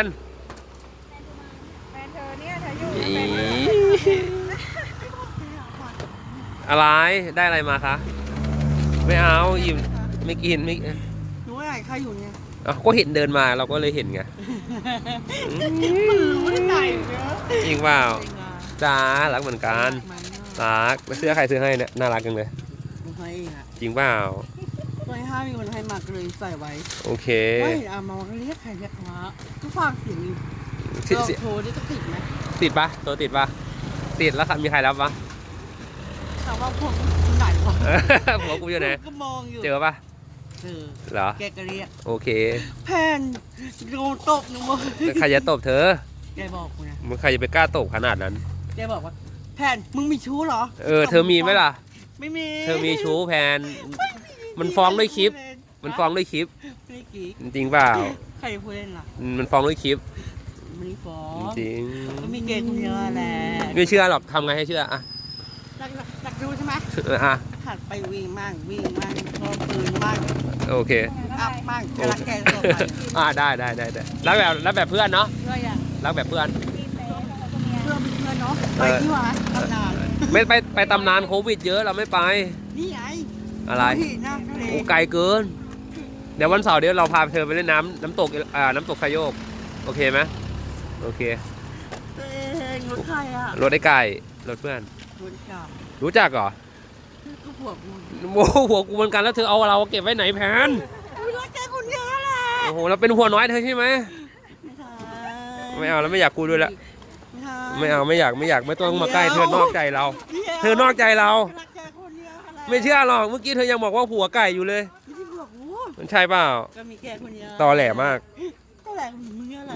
นแฟนเธอเนี่ยเธออยู่อีแฟนเธออะไรได้อะไรมาคะไม่เอาอิ่มไม่กินไม่หนูว่าใครอยู่เนี่ยอ้าวก็เห็นเดินมาเราก็เลยเห็นไงมันรู้ได้ไงเนอะจริงเปล่าจริงอะจ้ารักเหมือนกันมันรักแล้วเสื้อใครซื้อให้เนี่ยน่ารักจังเลยหนูให้เองอะจริงเปล่า ตัวให้ห้ามีคนให้มาก็เลยใส่ไว้โอเคว่าเห็นอามาเรียกใครเรียกวะก็ฟังเสียงอยู่สิเราสิโทรนี่จะติดไหมติดปะตัวติดปะติดแล้วครับมีใครรับปะถามว่าพวกไหนวะหัวกูอยู่ไหนก็มองอยู่เจอปะเจอเหรอแกก็เรียกโอเค แพนโดนตบหนูบอกแล้วใครจะตบเธอแกบอกกูนะมึงใครจะไปกล้าตบขนาดนั้นแกบอกว่าแพนมึงมีชู้เหรอ เออ เธอมีไหมล่ะ ไม่มี เธอมีชู้แพน มันฟ้องด้วยคลิป มันฟ้องด้วยคลิป ไม่กี่จริงเปล่า ใครพูดเล่นล่ะมันฟ้องด้วยคลิปไม่ได้ฟ้องจริงก็มีเกย์คนเดียวแหละไม่เชื่อหรอกทำไงให้เชื่ออะรักรักดูใช่ไหมอะหัดไปวิ่งมั่งวิ่งมั่งพอปืนมั่งโอเคอัพมั่งจะรักแกต่อไปอ่าได้ได้ได้ได้รักแบบรักแบบเพื่อนเนาะเพื่ออย่างรักแบบเพื่อนเพื่อเป็นเพื่อนเนาะไปที่วัดตำนานไม่ไปไปตำนานโควิดเยอะเราไม่ไปนี่ไง อะไรที่หน้าทะเลโอ้ไกลเกิน เดี๋ยววันเสาร์เดี๋ยวเราพาเธอไปเล่นน้ำน้ำตกอ่าน้ำตกไซโยก โอเคไหมโอเคตัวเองรถใครอะรถไอ้ไก่รถเพื่อนรถเก่ารู้จักเหรอก็ผัวกูโอ้โหหัวกูเหมือนกันแล้วเธอเอาเราเก็บไว้ไหนแผนรักแกคนเดียวแหละโอ้โหเราเป็นหัวน้อยเธอใช่ไหมไม่ใช่ไม่เอาแล้วไม่อยากกูด้วยละไม่ใช่ไม่เอาไม่อยากไม่อยากไม่ต้องมาใกล้เธอนอกใจเรา เธอนอกใจเรา ไม่เชื่อหรอกเมื่อกี้เธอยังบอกว่าหัวไก่อยู่เลย ไม่ใช่ผัวกูมันใช่เปล่าก็มีแกคนเดียวตอแหลมากตอแหลของมึงเนี่ยแหละ